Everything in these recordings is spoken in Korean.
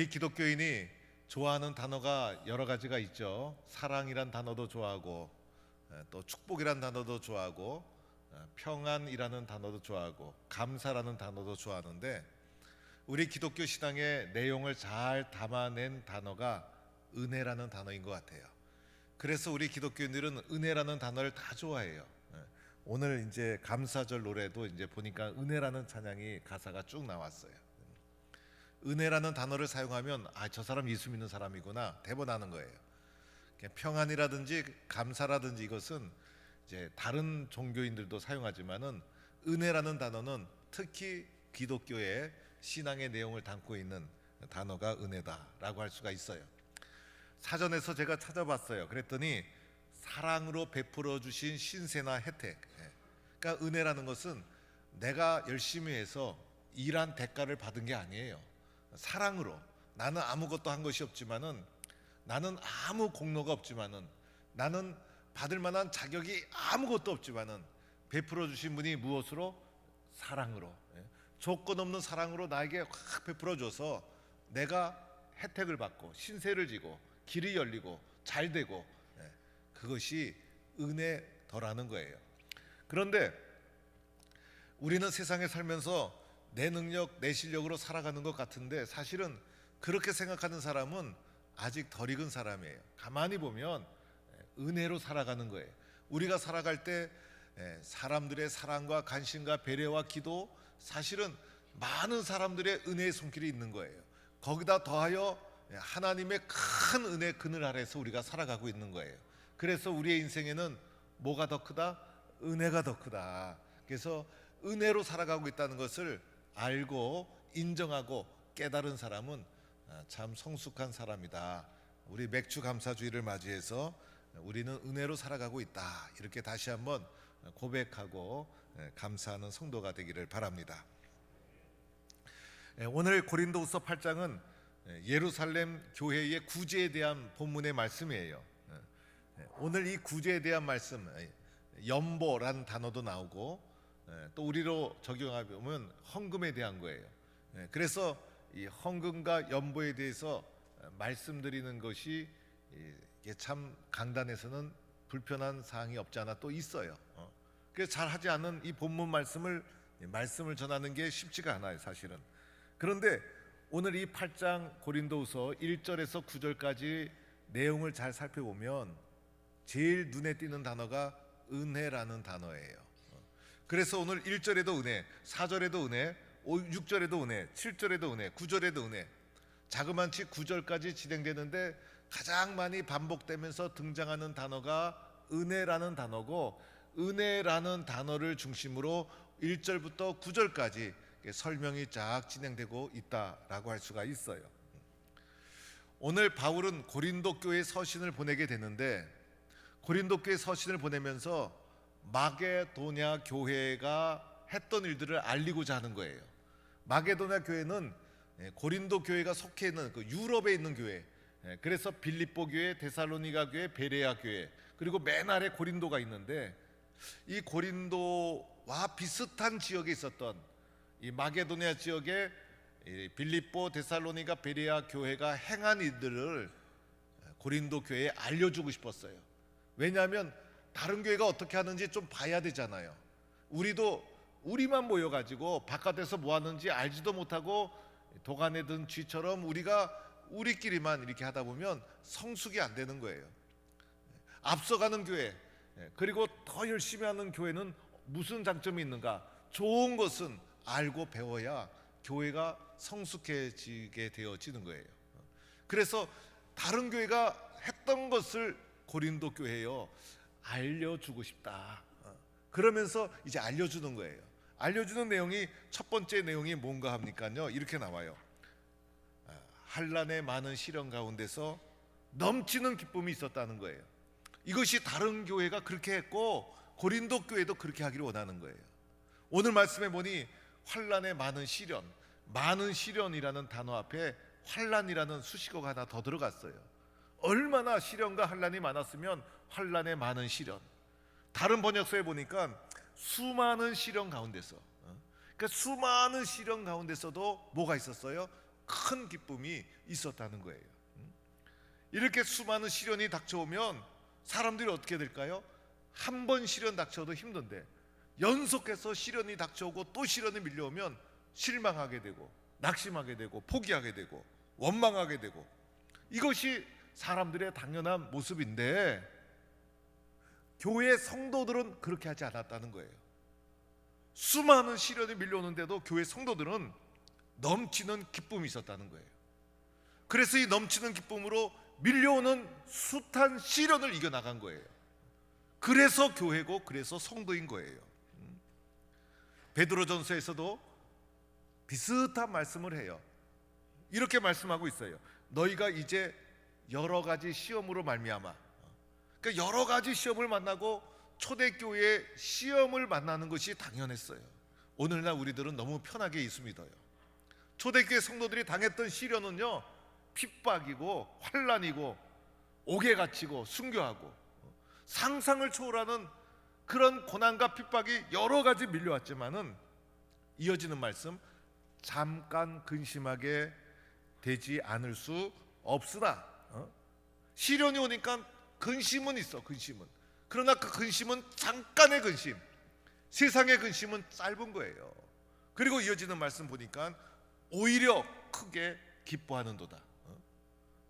우리 기독교인이 좋아하는 단어가 여러 가지가 있죠. 사랑이란 단어도 좋아하고 에, 또 축복이란 단어도 좋아하고 어, 평안이라는 단어도 좋아하고 감사라는 단어도 좋아하는데 우리 기독교 신앙의 내용을 잘 담아낸 단어가 은혜라는 단어인 것 같아요. 그래서 우리 기독교인들은 은혜라는 단어를 다 좋아해요. 예. 오늘 이제 감사절 노래도 이제 보니까 은혜라는 찬양이 가사가 쭉 나왔어요. 은혜라는 단어를 사용하면 아 저 사람 예수 믿는 사람이구나 대본하는 거예요. 평안이라든지 감사라든지 이것은 이제 다른 종교인들도 사용하지만은 은혜라는 단어는 특히 기독교의 신앙의 내용을 담고 있는 단어가 은혜다라고 할 수가 있어요. 사전에서 제가 찾아봤어요. 그랬더니 사랑으로 베풀어 주신 신세나 혜택. 예. 그러니까 은혜라는 것은 내가 열심히 해서 일한 대가를 받은 게 아니에요. 사랑으로 나는 아무것도 한 것이 없지만은 나는 아무 공로가 없지만은 나는 받을 만한 자격이 아무것도 없지만은 베풀어 주신 분이 무엇으로 사랑으로 예. 조건 없는 사랑으로 나에게 확 베풀어 줘서 내가 혜택을 받고 신세를 지고 길이 열리고 잘 되고 예. 그것이 은혜더라는 거예요. 그런데 우리는 세상에 살면서 내 능력, 내 실력으로 살아가는 것 같은데 사실은 그렇게 생각하는 사람은 아직 덜 익은 사람이에요. 가만히 보면 예, 은혜로 살아가는 거예요. 우리가 살아갈 때 예, 사람들의 사랑과 관심과 배려와 기도 사실은 많은 사람들의 은혜의 손길이 있는 거예요. 거기다 더하여 예, 하나님의 큰 은혜 그늘 아래서 우리가 살아가고 있는 거예요. 그래서 우리의 인생에는 뭐가 더 크다? 은혜가 더 크다. 그래서 은혜로 살아가고 있다는 것을 알고 인정하고 깨달은 사람은 아, 참 성숙한 사람이다. 우리 맥주 감사주의를 맞이해서 우리는 은혜로 살아가고 있다. 이렇게 다시 한번 고백하고 예, 감사하는 성도가 되기를 바랍니다. 예, 오늘 고린도후서 8장은 예루살렘 교회의 구제에 대한 본문의 말씀이에요. 예, 오늘 이 구제에 대한 말씀 예, 연보라는 단어도 나오고 예, 또 우리로 적용해 보면 헌금에 대한 거예요. 예, 그래서 이 헌금과 연보에 대해서 말씀드리는 것이 이게 참 강단에서는 불편한 사항이 없지 않아 또 있어요. 어. 그래서 잘 하지 않은 이 본문 말씀을 말씀을 전하는 게 쉽지가 않아요, 사실은. 그런데 오늘 이 8장 고린도후서 1절에서 9절까지 내용을 잘 살펴보면 제일 눈에 띄는 단어가 은혜라는 단어예요. 어. 그래서 오늘 1절에도 은혜, 4절에도 은혜, 6절에도 은혜, 7절에도 은혜, 9절에도 은혜. 자그만치 9절까지 진행되는데 가장 많이 반복되면서 등장하는 단어가 은혜라는 단어고 은혜라는 단어를 중심으로 1절부터 9절까지 설명이 쫙 진행되고 있다라고 할 수가 있어요. 오늘 바울은 고린도 교회 서신을 보내게 되는데 고린도 교회 서신을 보내면서 마게도냐 교회가 했던 일들을 알리고자 하는 거예요. 마게도냐 교회는 예, 고린도 교회가 속해 있는 그 유럽에 있는 교회. 예, 그래서 빌립보 교회, 데살로니가 교회, 베레아 교회, 그리고 맨 아래 고린도가 있는데 이 고린도와 비슷한 지역에 있었던 이 마게도냐 지역에 이 빌립보, 데살로니가, 베레아 교회가 행한 일들을 고린도 교회에 알려주고 싶었어요. 왜냐하면 다른 교회가 어떻게 하는지 좀 봐야 되잖아요. 우리도 우리만 모여가지고 바깥에서 뭐 하는지 알지도 못하고 도간에 든 쥐처럼 우리가 우리끼리만 이렇게 하다 보면 성숙이 안 되는 거예요. 앞서가는 교회 그리고 더 열심히 하는 교회는 무슨 장점이 있는가? 좋은 것은 알고 배워야 교회가 성숙해지게 되어지는 거예요. 그래서 다른 교회가 했던 것을 고린도 교회요 알려주고 싶다. 그러면서 이제 알려주는 거예요. 알려주는 내용이 첫 번째 내용이 뭔가 합니까요? 이렇게 나와요. 아, 한란의 많은 시련 가운데서 넘치는 기쁨이 있었다는 거예요. 이것이 다른 교회가 그렇게 했고 고린도 교회도 그렇게 하기를 원하는 거예요. 오늘 말씀에 보니 환란의 많은 시련, 많은 시련이라는 단어 앞에 환란이라는 수식어가 하나 더 들어갔어요. 얼마나 시련과 환란이 많았으면 환란의 많은 시련. 다른 번역서에 보니까 수많은 시련 가운데서, 어? 그러니까 수많은 시련 가운데서도 뭐가 있었어요? 큰 기쁨이 있었다는 거예요. 음? 이렇게 수많은 시련이 닥쳐오면 사람들이 어떻게 될까요? 한 번 시련 닥쳐도 힘든데 연속해서 시련이 닥쳐오고 또 시련이 밀려오면 실망하게 되고 낙심하게 되고 포기하게 되고 원망하게 되고 이것이 사람들의 당연한 모습인데 교회 성도들은 그렇게 하지 않았다는 거예요. 수많은 시련이 밀려오는데도 교회 성도들은 넘치는 기쁨이 있었다는 거예요. 그래서 이 넘치는 기쁨으로 밀려오는 숱한 시련을 이겨나간 거예요. 그래서 교회고 그래서 성도인 거예요. 음. 베드로전서에서도 비슷한 말씀을 해요. 이렇게 말씀하고 있어요. 너희가 이제 여러 가지 시험으로 말미암아 그러니까 여러 가지 시험을 만나고 초대교회 시험을 만나는 것이 당연했어요. 오늘날 우리들은 너무 편하게 예수 믿어요. 초대교회 성도들이 당했던 시련은요 핍박이고 환란이고 옥에 갇히고 순교하고 상상을 초월하는 그런 고난과 핍박이 여러 가지 밀려왔지만은 이어지는 말씀 잠깐 근심하게 되지 않을 수 없으나 어? 시련이 오니까 근심은 있어 근심은. 그러나 그 근심은 잠깐의 근심. 세상의 근심은 짧은 거예요. 그리고 이어지는 말씀 보니까 오히려 크게 기뻐하는도다. 어?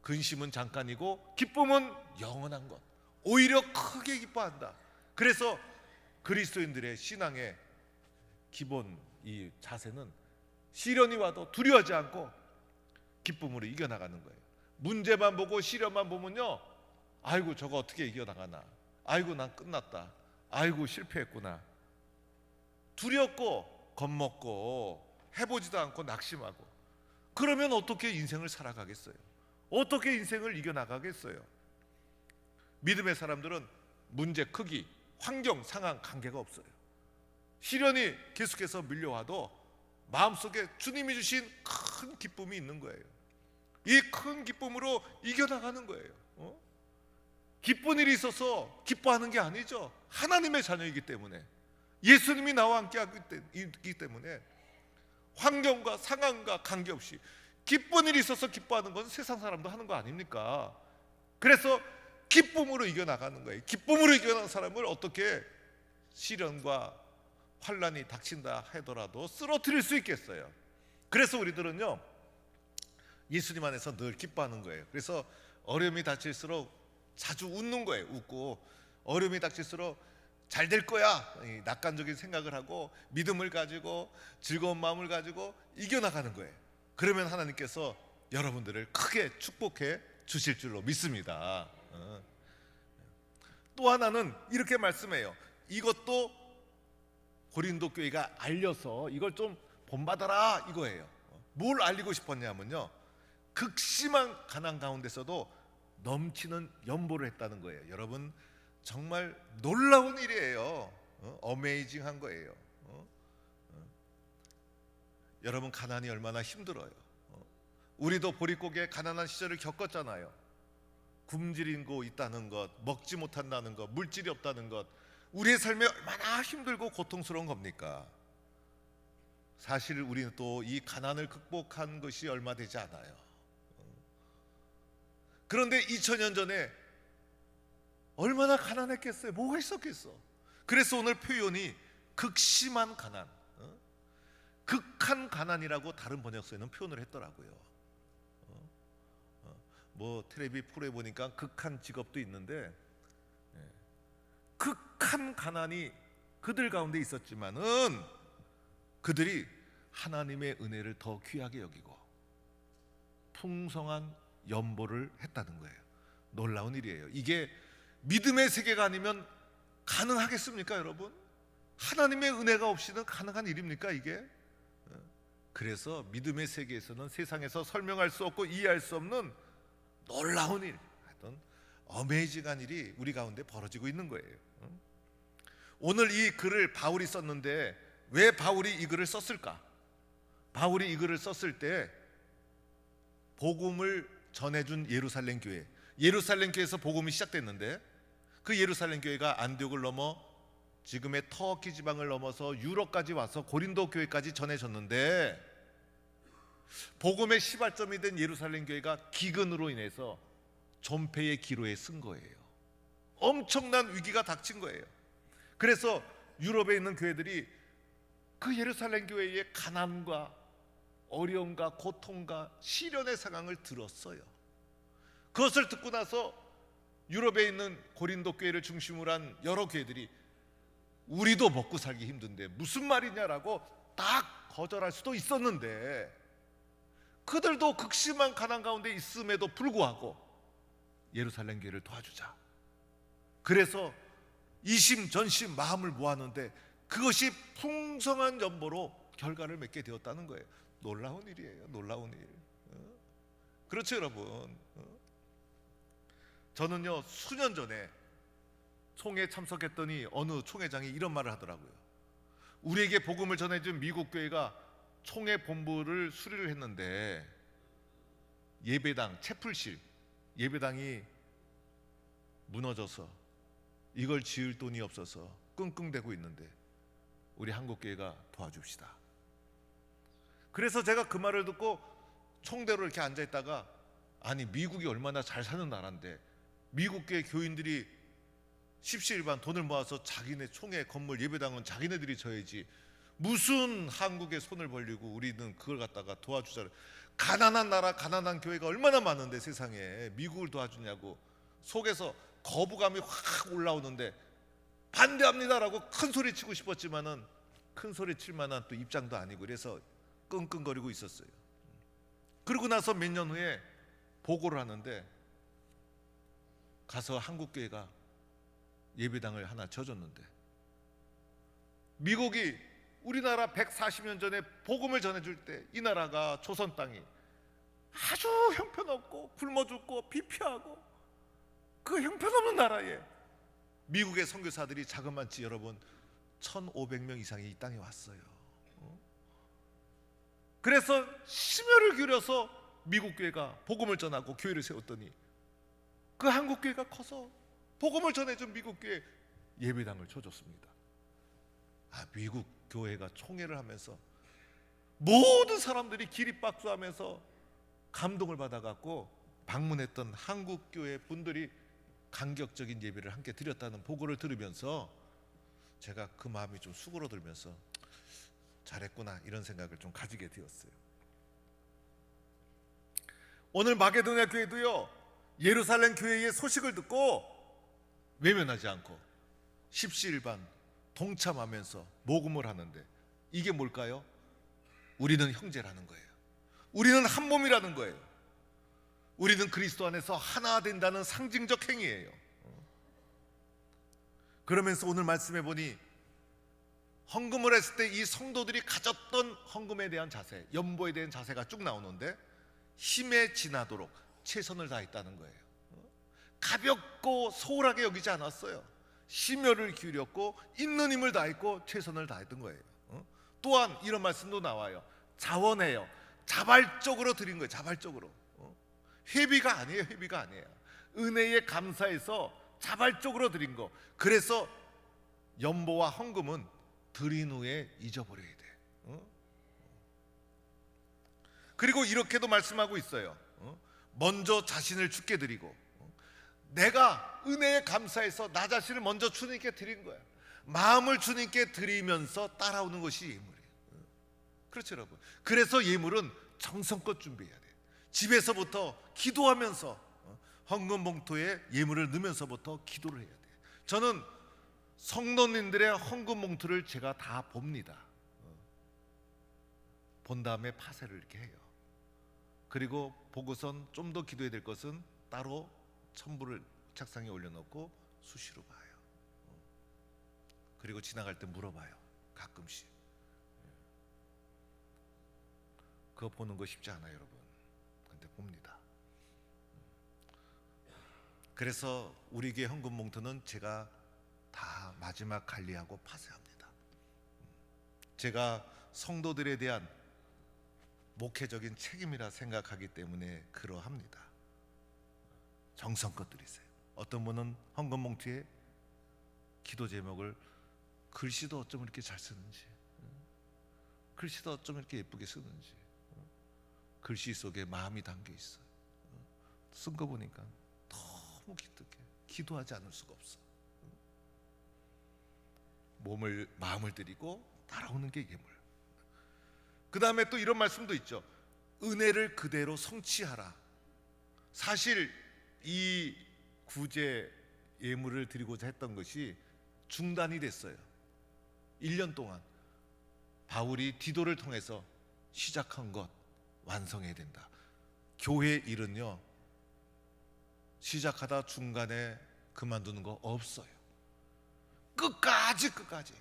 근심은 잠깐이고 기쁨은 영원한 것. 오히려 크게 기뻐한다. 그래서 그리스도인들의 신앙의 기본 이 자세는 시련이 와도 두려워하지 않고 기쁨으로 이겨나가는 거예요. 문제만 보고 시련만 보면요. 아이고 저거 어떻게 이겨나가나. 아이고 난 끝났다. 아이고 실패했구나. 두렵고 겁먹고 해보지도 않고 낙심하고 그러면 어떻게 인생을 살아가겠어요? 어떻게 인생을 이겨나가겠어요? 믿음의 사람들은 문제 크기, 환경, 상황 관계가 없어요. 시련이 계속해서 밀려와도 마음속에 주님이 주신 큰 기쁨이 있는 거예요. 이 큰 기쁨으로 이겨나가는 거예요. 어? 기쁜 일이 있어서 기뻐하는 게 아니죠. 하나님의 자녀이기 때문에 예수님이 나와 함께하기 때문에 환경과 상황과 관계없이 기쁜 일이 있어서 기뻐하는 건 세상 사람도 하는 거 아닙니까? 그래서 기쁨으로 이겨나가는 거예요. 기쁨으로 이겨나가는 사람을 어떻게 시련과 환란이 닥친다 하더라도 쓰러뜨릴 수 있겠어요. 그래서 우리들은요 예수님 안에서 늘 기뻐하는 거예요. 그래서 어려움이 닥칠수록 자주 웃는 거예요. 웃고 어려움이 닥칠수록 잘 될 거야. 이 낙관적인 생각을 하고 믿음을 가지고 즐거운 마음을 가지고 이겨나가는 거예요. 그러면 하나님께서 여러분들을 크게 축복해 주실 줄로 믿습니다. 어. 또 하나는 이렇게 말씀해요. 이것도 고린도 교회가 알려서 이걸 좀 본받아라 이거예요. 뭘 알리고 싶었냐면요. 극심한 가난 가운데서도 넘치는 연보를 했다는 거예요. 여러분 정말 놀라운 일이에요. 어? 어메이징한 거예요. 어? 어. 여러분 가난이 얼마나 힘들어요. 어? 우리도 보릿고개 가난한 시절을 겪었잖아요. 굶주리고 있다는 것, 먹지 못한다는 것, 물질이 없다는 것, 우리의 삶에 얼마나 힘들고 고통스러운 겁니까? 사실 우리는 또 이 가난을 극복한 것이 얼마 되지 않아요. 그런데 2000년 전에 얼마나 가난했겠어요? 뭐가 있었겠어? 그래서 오늘 표현이 극심한 가난, 어? 극한 가난이라고 다른 번역서에는 표현을 했더라고요. 어? 어, 뭐 텔레비 프로에 보니까 극한 직업도 있는데 예. 극한 가난이 그들 가운데 있었지만은 그들이 하나님의 은혜를 더 귀하게 여기고 풍성한 연보를 했다는 거예요. 놀라운 일이에요. 이게 믿음의 세계가 아니면 가능하겠습니까, 여러분? 하나님의 은혜가 없이는 가능한 일입니까, 이게? 그래서 믿음의 세계에서는 세상에서 설명할 수 없고 이해할 수 없는 놀라운 일, 어떤 어메이징한 일이 우리 가운데 벌어지고 있는 거예요. 오늘 이 글을 바울이 썼는데 왜 바울이 이 글을 썼을까? 바울이 이 글을 썼을 때 복음을 전해준 예루살렘 교회, 예루살렘 교회에서 복음이 시작됐는데 그 예루살렘 교회가 안디옥을 넘어 지금의 터키 지방을 넘어서 유럽까지 와서 고린도 교회까지 전해졌는데 복음의 시발점이 된 예루살렘 교회가 기근으로 인해서 존폐의 기로에 쓴 거예요. 엄청난 위기가 닥친 거예요. 그래서 유럽에 있는 교회들이 그 예루살렘 교회의 가난과 어려움과 고통과 시련의 상황을 들었어요. 그것을 듣고 나서 유럽에 있는 고린도 교회를 중심으로 한 여러 교회들이 우리도 먹고 살기 힘든데 무슨 말이냐라고 딱 거절할 수도 있었는데 그들도 극심한 가난 가운데 있음에도 불구하고 예루살렘 교회를 도와주자. 그래서 이심전심 마음을 모았는데 그것이 풍성한 연보로 결과를 맺게 되었다는 거예요. 놀라운 일이에요. 놀라운 일. 어? 그렇죠, 여러분. 어? 저는요 수년 전에 총회 참석했더니 어느 총회장이 이런 말을 하더라고요. 우리에게 복음을 전해준 미국 교회가 총회 본부를 수리를 했는데 예배당 채플실 예배당이 무너져서 이걸 지을 돈이 없어서 끙끙대고 있는데 우리 한국 교회가 도와줍시다. 그래서 제가 그 말을 듣고 총대로 이렇게 앉아 있다가 아니 미국이 얼마나 잘 사는 나라인데 미국 교회 교인들이 십시일반 돈을 모아서 자기네 총회 건물 예배당은 자기네들이 져야지. 무슨 한국에 손을 벌리고 우리는 그걸 갖다가 도와주자 가난한 나라 가난한 교회가 얼마나 많은데 세상에. 미국을 도와주냐고. 속에서 거부감이 확 올라오는데 반대합니다라고 큰 소리 치고 싶었지만은 큰 소리 칠 만한 또 입장도 아니고. 그래서 끙끙거리고 있었어요. 그러고 나서 몇 년 후에 보고를 하는데 가서 한국 교회가 예배당을 하나 쳐줬는데 미국이 우리나라 140년 전에 복음을 전해줄 때 이 나라가 조선 땅이 아주 형편없고 굶어 죽고 비피하고 그 형편없는 나라에 미국의 선교사들이 자그만치 여러분 1,500명 이상이 이 땅에 왔어요. 어? 그래서 심혈을 기울여서 미국 교회가 복음을 전하고 교회를 세웠더니 그 한국 교회가 커서 복음을 전해준 미국 교회 예배당을 쳐줬습니다. 아 미국 교회가 총회를 하면서 모든 사람들이 기립박수하면서 감동을 받아갖고 방문했던 한국 교회 분들이 감격적인 예배를 함께 드렸다는 보고를 들으면서 제가 그 마음이 좀 수그러들면서 잘했구나 이런 생각을 좀 가지게 되었어요. 오늘 마게도냐 교회도요 예루살렘 교회의 소식을 듣고 외면하지 않고 십시일반 동참하면서 모금을 하는데 이게 뭘까요? 우리는 형제라는 거예요. 우리는 한 몸이라는 거예요. 우리는 그리스도 안에서 하나 된다는 상징적 행위예요. 그러면서 오늘 말씀해 보니 헌금을 했을 때 이 성도들이 가졌던 헌금에 대한 자세, 연보에 대한 자세가 쭉 나오는데 힘에 지나도록 최선을 다했다는 거예요. 가볍고 소홀하게 여기지 않았어요. 심혈을 기울였고 있는 힘을 다했고 최선을 다했던 거예요. 어? 또한 이런 말씀도 나와요. 자원해요. 자발적으로 드린 거예요. 자발적으로. 어? 회비가 아니에요. 회비가 아니에요. 은혜에 감사해서 자발적으로 드린 거. 그래서 연보와 헌금은 드린 후에 잊어버려야 돼. 어? 그리고 이렇게도 말씀하고 있어요. 어? 먼저 자신을 죽게 드리고 어? 내가 은혜에 감사해서 나 자신을 먼저 주님께 드린 거야. 마음을 주님께 드리면서 따라오는 것이 예물이에요. 어? 그렇죠, 여러분. 그래서 예물은 정성껏 준비해야 돼. 집에서부터 기도하면서 어? 헌금 봉투에 예물을 넣으면서부터 기도를 해야 돼. 저는 성도님들의 헌금 봉투를 제가 다 봅니다. 어. 본 다음에 파쇄를 이렇게 해요. 그리고 보고선 좀 더 기도해야 될 것은 따로 첨부를 책상에 올려놓고 수시로 봐요. 어. 그리고 지나갈 때 물어봐요. 가끔씩. 예. 그거 보는 거 쉽지 않아요, 여러분. 근데 봅니다. 음. 그래서 우리 교회 헌금 봉투는 제가 다 마지막 관리하고 파쇄합니다. 음. 제가 성도들에 대한 목회적인 책임이라 생각하기 때문에 그러합니다. 정성껏 드리세요. 어떤 분은 헌금 봉투에 기도 제목을 글씨도 어쩜 이렇게 잘 쓰는지, 글씨도 어쩜 이렇게 예쁘게 쓰는지, 글씨 속에 마음이 담겨 있어요. 쓴 거 보니까 너무 기특해. 기도하지 않을 수가 없어. 몸을 마음을 들이고 따라오는 게 예물. 그 다음에 또 이런 말씀도 있죠. 은혜를 그대로 성취하라. 사실 이 구제 예물을 드리고자 했던 것이 중단이 됐어요. 1년 동안 바울이 디도를 통해서 시작한 것 완성해야 된다. 교회 일은요. 시작하다 중간에 그만두는 거 없어요. 끝까지 끝까지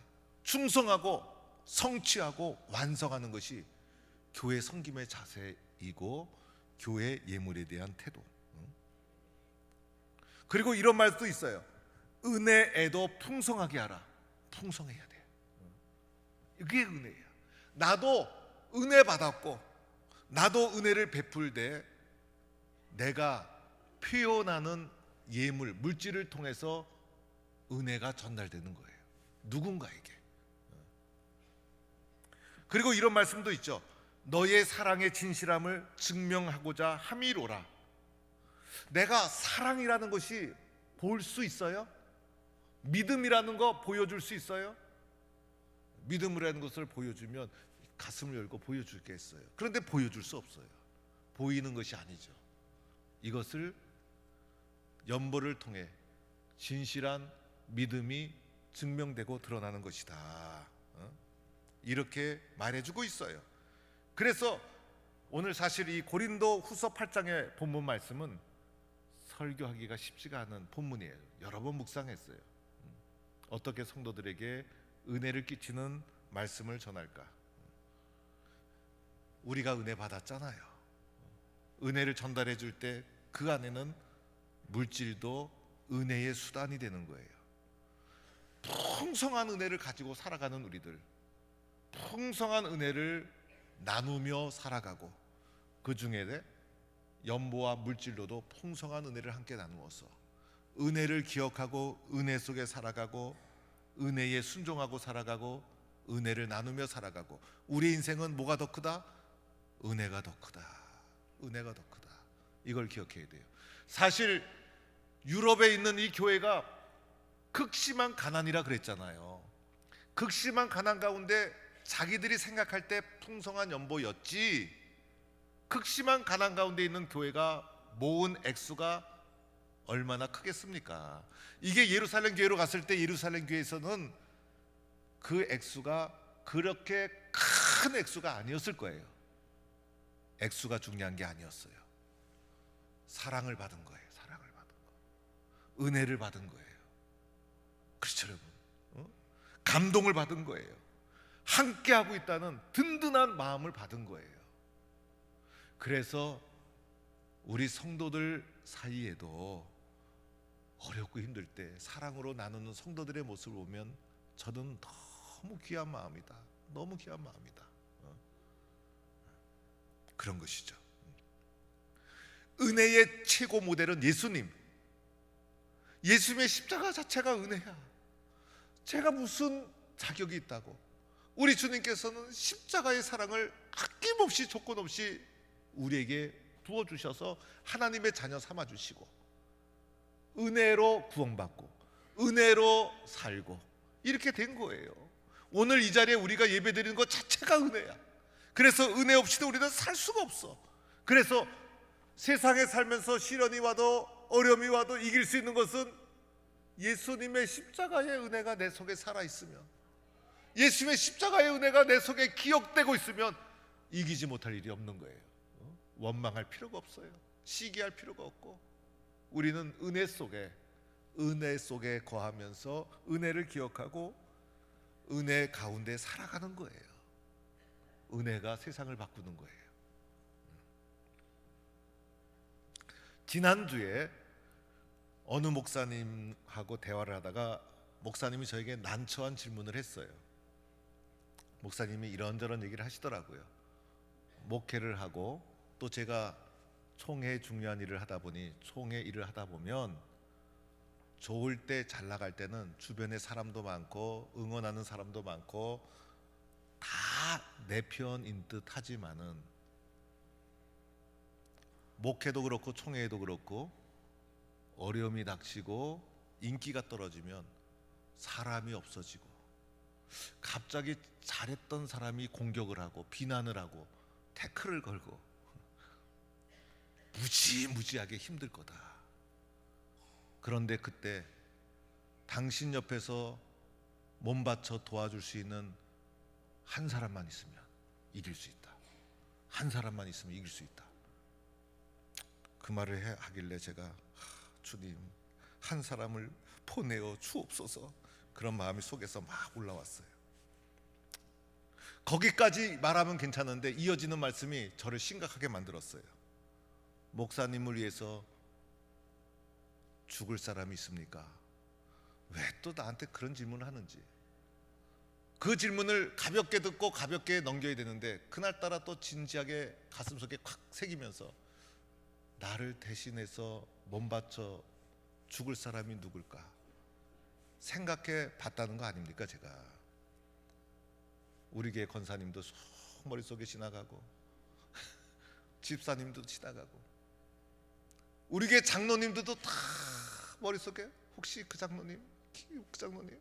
충성하고 성취하고 완성하는 것이 교회 섬김의 자세이고 교회 예물에 대한 태도. 응? 그리고 이런 말도 있어요. 은혜에도 풍성하게 하라. 풍성해야 돼. 이게 은혜야. 나도 은혜 받았고 나도 은혜를 베풀 때 내가 표현하는 예물, 물질을 통해서 은혜가 전달되는 거예요. 누군가에게. 그리고 이런 말씀도 있죠. 너의 사랑의 진실함을 증명하고자 함이로라. 내가 사랑이라는 것이 볼 수 있어요? 믿음이라는 거 보여줄 수 있어요? 믿음이라는 것을 보여주면 가슴을 열고 보여주겠어요. 그런데 보여줄 수 없어요. 보이는 것이 아니죠. 이것을 연보를 통해 진실한 믿음이 증명되고 드러나는 것이다. 어? 이렇게 말해주고 있어요. 그래서 오늘 사실 이 고린도 후서 8장의 본문 말씀은 설교하기가 쉽지가 않은 본문이에요. 여러 번 묵상했어요. 음. 어떻게 성도들에게 은혜를 끼치는 말씀을 전할까? 우리가 은혜 받았잖아요. 은혜를 전달해 줄 때 그 안에는 물질도 은혜의 수단이 되는 거예요. 풍성한 은혜를 가지고 살아가는 우리들, 풍성한 은혜를 나누며 살아가고 그 중에 연보와 물질로도 풍성한 은혜를 함께 나누어서 은혜를 기억하고 은혜 속에 살아가고 은혜에 순종하고 살아가고 은혜를 나누며 살아가고 우리 인생은 뭐가 더 크다? 은혜가 더 크다. 은혜가 더 크다. 이걸 기억해야 돼요. 사실 유럽에 있는 이 교회가 극심한 가난이라 그랬잖아요. 극심한 가난 가운데 자기들이 생각할 때 풍성한 연보였지. 극심한 가난 가운데 있는 교회가 모은 액수가 얼마나 크겠습니까? 이게 예루살렘 교회로 갔을 때 예루살렘 교회에서는 그 액수가 그렇게 큰 액수가 아니었을 거예요. 액수가 중요한 게 아니었어요. 사랑을 받은 거예요. 사랑을 받은 거. 은혜를 받은 거예요. 그렇죠, 여러분. 어? 감동을 받은 거예요. 함께 하고 있다는 든든한 마음을 받은 거예요. 그래서 우리 성도들 사이에도 어렵고 힘들 때 사랑으로 나누는 성도들의 모습을 보면 저는 너무 귀한 마음이다. 너무 귀한 마음이다. 어? 그런 것이죠. 은혜의 최고 모델은 예수님. 예수님의 십자가 자체가 은혜야. 제가 무슨 자격이 있다고? 우리 주님께서는 십자가의 사랑을 아낌없이 조건 없이 우리에게 부어 주셔서 하나님의 자녀 삼아 주시고 은혜로 구원받고 은혜로 살고 이렇게 된 거예요. 오늘 이 자리에 우리가 예배드리는 것 자체가 은혜야. 그래서 은혜 없이도 우리는 살 수가 없어. 그래서 세상에 살면서 시련이 와도 어려움이 와도 이길 수 있는 것은 예수님의 십자가의 은혜가 내 속에 살아 있으면 예수님의 십자가의 은혜가 내 속에 기억되고 있으면 이기지 못할 일이 없는 거예요. 어? 원망할 필요가 없어요. 시기할 필요가 없고 우리는 은혜 속에 은혜 속에 거하면서 은혜를 기억하고 은혜 가운데 살아가는 거예요. 은혜가 세상을 바꾸는 거예요. 지난주에 어느 목사님하고 대화를 하다가 목사님이 저에게 난처한 질문을 했어요. 목사님이 이런저런 얘기를 하시더라고요. 목회를 하고 또 제가 총회 중요한 일을 하다 보니 총회 일을 하다 보면 좋을 때 잘 나갈 때는 주변에 사람도 많고 응원하는 사람도 많고 다 내 편인 듯 하지만은 목회도 그렇고 총회도 그렇고 어려움이 닥치고 인기가 떨어지면 사람이 없어지고 갑자기 잘했던 사람이 공격을 하고 비난을 하고 태클을 걸고 무지무지하게 힘들 거다. 그런데 그때 당신 옆에서 몸 바쳐 도와줄 수 있는 한 사람만 있으면 이길 수 있다. 한 사람만 있으면 이길 수 있다. 그 말을 해- 하길래 제가 하, 주님 한 사람을 보내어 주옵소서 그런 마음이 속에서 막 올라왔어요. 거기까지 말하면 괜찮은데 이어지는 말씀이 저를 심각하게 만들었어요. 목사님을 위해서 죽을 사람이 있습니까? 왜 또 나한테 그런 질문을 하는지. 그 질문을 가볍게 듣고 가볍게 넘겨야 되는데 그날따라 또 진지하게 가슴속에 콱 새기면서 나를 대신해서 몸 바쳐 죽을 사람이 누굴까 생각해 봤다는 거 아닙니까 제가? 우리 교회 권사님도 쏙 머릿속에 지나가고 집사님도 지나가고 우리 교회 장로님들도 다 머릿속에 혹시 그 장로님 그 장로님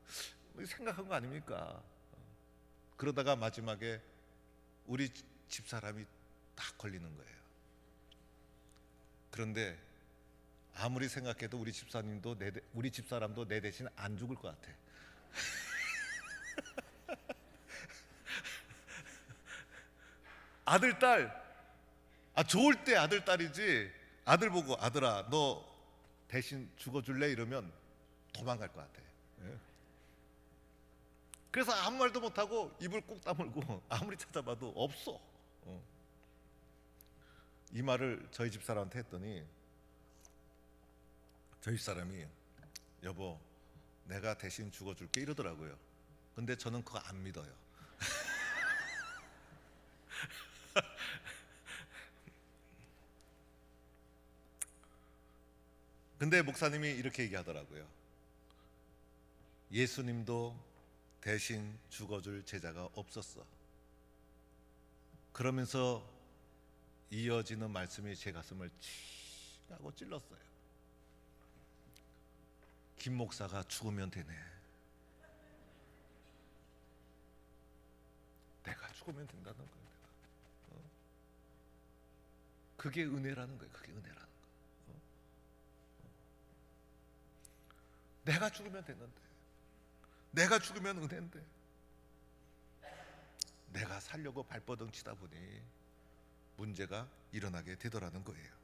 뭐 생각한 거 아닙니까? 그러다가 마지막에 우리 집사람이 딱 걸리는 거예요 그런데 아무리 생각해도 우리 집사님도 내 대- 우리 집사람도 내 대신 안 죽을 것 같아. 아들 딸. 아 좋을 때 아들 딸이지. 아들 보고 아들아 너 대신 죽어줄래 이러면 도망갈 것 같아. 예. 그래서 아무 말도 못하고 입을 꾹 다물고 아무리 찾아봐도 없어. 어. 이 말을 저희 집 사람한테 했더니 저희 사람이 여보 내가 대신 죽어줄게 이러더라고요. 근데 저는 그거 안 믿어요. 근데 목사님이 이렇게 얘기하더라고요. 예수님도 대신 죽어줄 제자가 없었어. 그러면서 이어지는 말씀이 제 가슴을 치 하고 찔렀어요. 김 목사가 죽으면 되네. 내가 죽으면 된다는 거예요. 어? 그게 은혜라는 거예요. 그게 은혜라는 거. 어? 어. 내가 죽으면 되는데, 내가 죽으면 은혜인데, 내가 살려고 발버둥 치다 보니 문제가 일어나게 되더라는 거예요.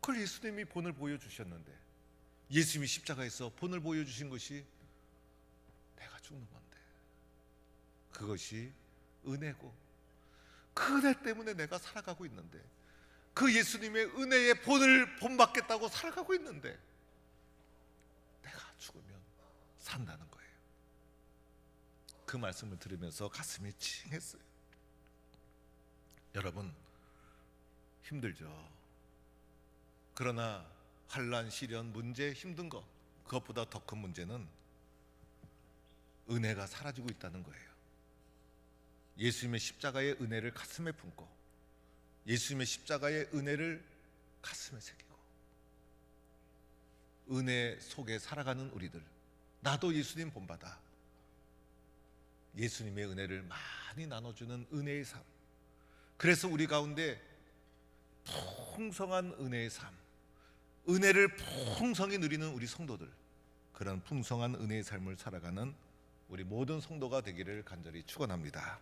그걸 예수님이 본을 보여주셨는데 예수님이 십자가에서 본을 보여주신 것이 내가 죽는 건데 그것이 은혜고 그 은혜 때문에 내가 살아가고 있는데 그 예수님의 은혜의 본을 본받겠다고 살아가고 있는데 내가 죽으면 산다는 거예요. 그 말씀을 들으면서 가슴이 칭했어요. 여러분 힘들죠. 그러나 환란, 시련, 문제 힘든 거 그것보다 더 큰 문제는 은혜가 사라지고 있다는 거예요. 예수님의 십자가의 은혜를 가슴에 품고 예수님의 십자가의 은혜를 가슴에 새기고 은혜 속에 살아가는 우리들 나도 예수님 본받아 예수님의 은혜를 많이 나눠주는 은혜의 삶 그래서 우리 가운데 풍성한 은혜의 삶 은혜를 풍성히 누리는 우리 성도들 그런 풍성한 은혜의 삶을 살아가는 우리 모든 성도가 되기를 간절히 축원합니다.